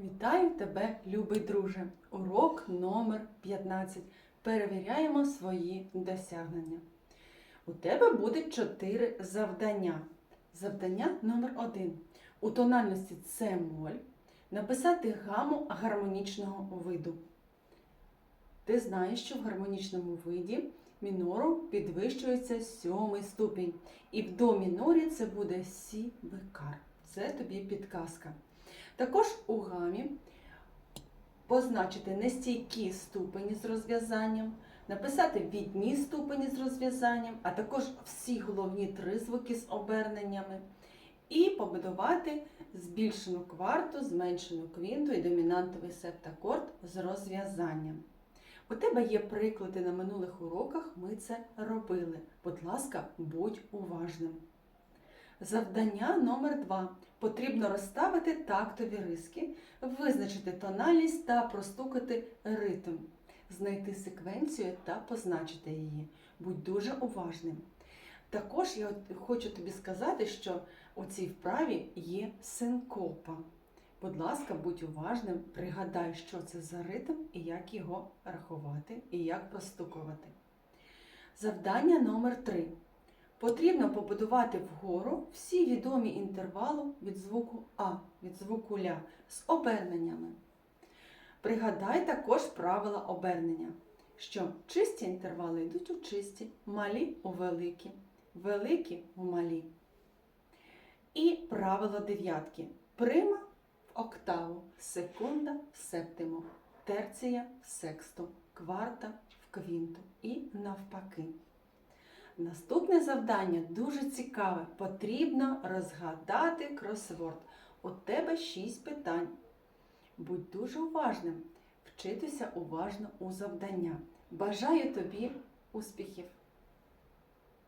Вітаю тебе, любий друже! Урок номер 15. Перевіряємо свої досягнення. У тебе буде 4 завдання. Завдання номер 1. У тональності С моль написати гаму гармонічного виду. Ти знаєш, що в гармонічному виді мінору підвищується сьомий ступінь. І в до мінорі це буде сі бекар. Це тобі підказка. Також у гамі позначити нестійкі ступені з розв'язанням, написати відні ступені з розв'язанням, а також всі головні тризвуки з оберненнями, і побудувати збільшену кварту, зменшену квінту і домінантовий септакорд з розв'язанням. У тебе є приклади на минулих уроках, ми це робили. Будь ласка, будь уважним. Завдання номер 2 Потрібно розставити тактові риски, визначити тональність та простукати ритм, знайти секвенцію та позначити її. Будь дуже уважним. Також я хочу тобі сказати, що у цій вправі є синкопа. Будь ласка, будь уважним, пригадай, що це за ритм і як його рахувати, і як простукувати. Завдання номер 3 Потрібно побудувати вгору всі відомі інтервали від звуку А, від звуку ля з оберненнями. Пригадай також правила обернення, що чисті інтервали йдуть у чисті, малі у великі, великі у малі. І правило дев'ятки. Прима в октаву, секунда в септиму, терція в сексту, кварта в квінту і навпаки. Наступне завдання дуже цікаве. Потрібно розгадати кросворд. У тебе шість питань. Будь дуже уважним, вчитися уважно у завдання. Бажаю тобі успіхів!